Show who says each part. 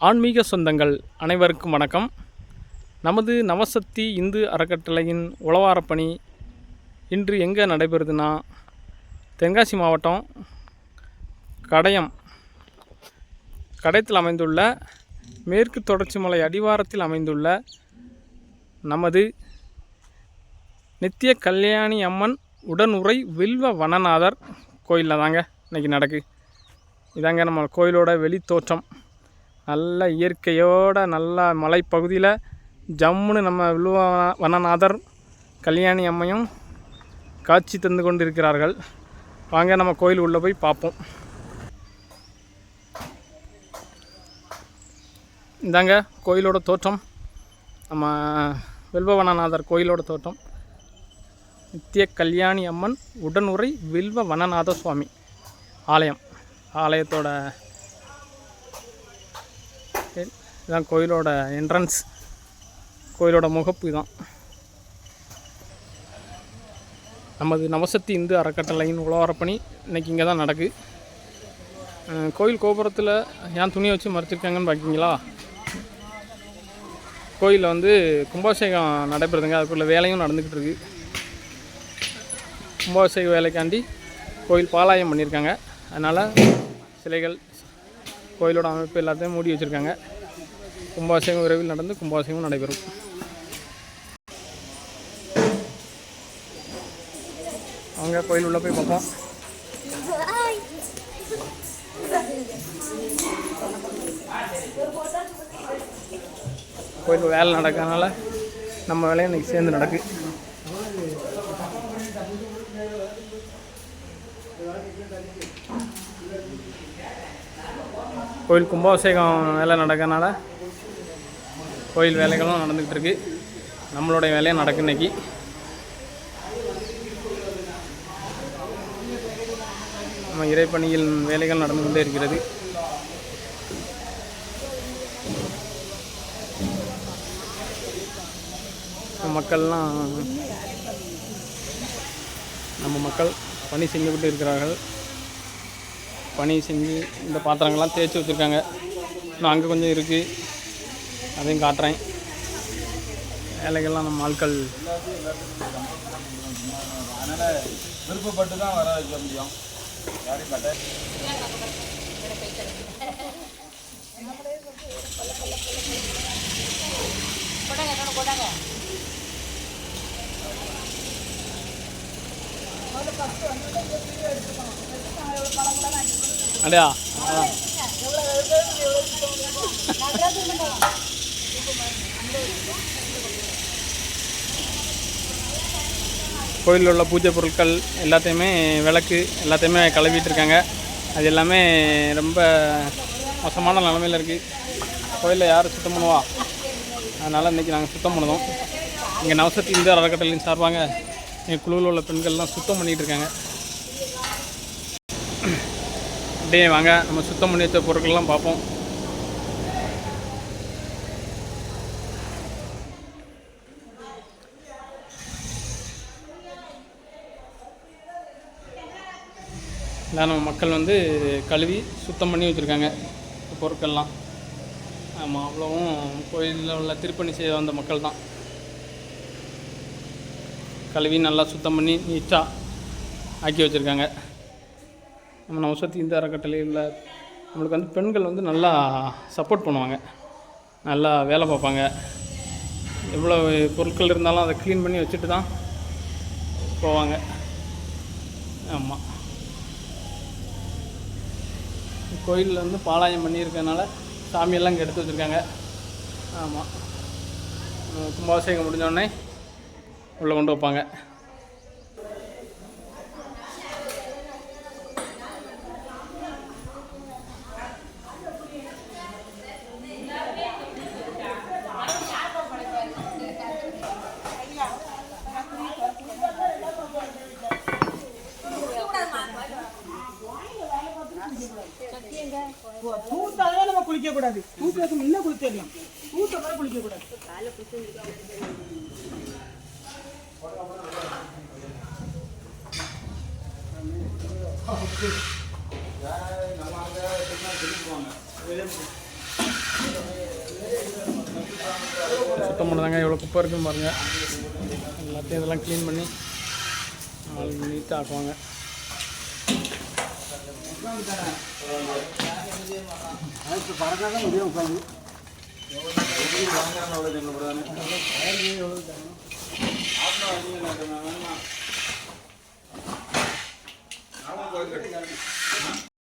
Speaker 1: ஆன்மீக சொந்தங்கள் அனைவருக்கும் வணக்கம். நமது நவசக்தி இந்து அறக்கட்டளையின் உழவாரப் பணி இன்று எங்கே நடைபெறுதுன்னா தென்காசி மாவட்டம் கடையம். கடையத்தில் அமைந்துள்ள மேற்கு தொடர்ச்சி மலை அடிவாரத்தில் அமைந்துள்ள நமது நித்திய கல்யாணி அம்மன் உடனுறை வில்வ வனநாதர் கோயிலில் தாங்க இன்றைக்கி நடக்கு. இதாங்க நம்ம கோயிலோட வெளித்தோற்றம். நல்ல இயற்கையோட நல்லா மலைப்பகுதியில் ஜம்முன்னு நம்ம வில்வ வனநாதர் கல்யாணி அம்மையும் காட்சி தந்து கொண்டு இருக்கிறார்கள் வாங்க நம்ம கோயில் உள்ளே போய் பார்ப்போம். இந்தாங்க கோயிலோட தோற்றம். நம்ம வில்வவனநாதர் கோயிலோட தோற்றம். நித்திய கல்யாணி அம்மன் உடனுரை வில்வ வனநாத சுவாமி ஆலயம். ஆலயத்தோட இதான் கோயிலோட என்ட்ரன்ஸ் கோயிலோட முகப்பு இதுதான் நமது நவசக்தி இந்து அறக்கட்டளையின் உழவரப்பணி இன்றைக்கி இங்கே தான் நடக்கு கோயில் கோபுரத்தில் ஏன் துணியை வச்சு மறைச்சிருக்காங்கன்னு பார்க்கிங்களா கோயிலில் வந்து கும்பாபிஷேகம் நடைபெறுதுங்க. அதுக்குள்ள வேலையும் நடந்துக்கிட்டு இருக்குது கும்பாபிஷேக வேலைக்காண்டி கோயில் பாலாயம் பண்ணியிருக்காங்க அதனால் சிலைகள் கோயிலோட அமைப்பு எல்லாத்தையும் மூடி வச்சுருக்காங்க. கும்பாபிஷேகம் விரைவில் நடந்து கும்பாபிஷேகம் நடைபெறும். அவங்க கோயில் உள்ளே போய் பார்ப்போம். கோயில் வேலை நடக்கிறதுனால நம்ம வேலையும் இன்னைக்கு சேர்ந்து நடக்கு. கோயில் கும்பாபிஷேகம் வேலை நடக்கிறதுனால கோயில் வேலைகளும் நடந்துக்கிட்டு இருக்கு நம்மளுடைய வேலையும் நடக்கு இன்னைக்கு. நம்ம இறைப்பணியில் வேலைகள் நடந்து கொண்டே இருக்கிறது. மக்கள்லாம் நம்ம மக்கள் பணி செஞ்சுக்கிட்டு இருக்கிறார்கள். பணி செஞ்சு இந்த பாத்திரங்கள்லாம் தேய்ச்சி வச்சுருக்காங்க. இன்னும் அங்கே கொஞ்சம் இருக்குது அதையும் காட்டுறேன் வேலைகள்லாம் நம்ம ஆட்கள்
Speaker 2: அதனால் விருப்பப்பட்டு தான் வர வைக்க முடியும் யாரையும்
Speaker 1: அதான் கோயிலில் உள்ள பூஜை பொருட்கள் எல்லாத்தையுமே விளக்கு எல்லாத்தையுமே கழுவிட்டுருக்காங்க. அது எல்லாமே ரொம்ப மோசமான நிலமையில் இருக்குது கோயிலில் யார் சுத்தம் பண்ணுவா? அதனால் இன்றைக்கி நாங்கள் சுத்தம் பண்ணுவோம் இங்கே நவசக்தி இந்து அறக்கட்டளையின் சார்பாங்க எங்கள் குழுவில் உள்ள பெண்கள்லாம் சுத்தம் பண்ணிகிட்டு இருக்காங்க. அப்படியே வாங்க நம்ம சுத்தம் பண்ணி வச்ச பொருட்கள்லாம் பார்ப்போம். எல்லாம் நம்ம மக்கள் வந்து கழுவி சுத்தம் பண்ணி வச்சுருக்காங்க பொருட்கள்லாம். ஆமாம் அவ்வளவும் கோயிலில் உள்ள திருப்பணி செய்ய வந்த மக்கள் தான். கழுவி நல்லா சுத்தம் பண்ணி நீட்டாக ஆக்கி வச்சுருக்காங்க. நம்ம சுற்றி இந்த அறக்கட்டளையில் நம்மளுக்கு வந்து பெண்கள் வந்து நல்லா சப்போர்ட் பண்ணுவாங்க. நல்லா வேலை பார்ப்பாங்க. எவ்வளோ பொருட்கள் இருந்தாலும் அதை க்ளீன் பண்ணி வச்சுட்டு தான் போவாங்க. ஆமாம் கோயிலில் வந்து பாலாயம் பண்ணியிருக்கனால சாமியெல்லாம் இங்கே எடுத்து வச்சுருக்காங்க. ஆமாம். கும்பாபிஷேகம் முடிஞ்சோடனே உள்ளே கொண்டு வைப்பாங்க.
Speaker 3: குளிக்கக்கூடாது. குளிக்க கூடாது தூத்துக்கு முன்ன குளிச்சிடலாம். தூத்த பிறகு
Speaker 2: குளிக்கக்கூடாது.
Speaker 1: சுத்தம் பண்ணதாங்க எவ்வளோ குப்பை இருக்குன்னு பாருங்கள் எல்லாத்தையும் இதெல்லாம் க்ளீன் பண்ணி நாளைக்கு நீட்டாக ஆக்குவாங்க.
Speaker 2: പറഞ്ഞാൽ മതി നോക്കാം അവിടെ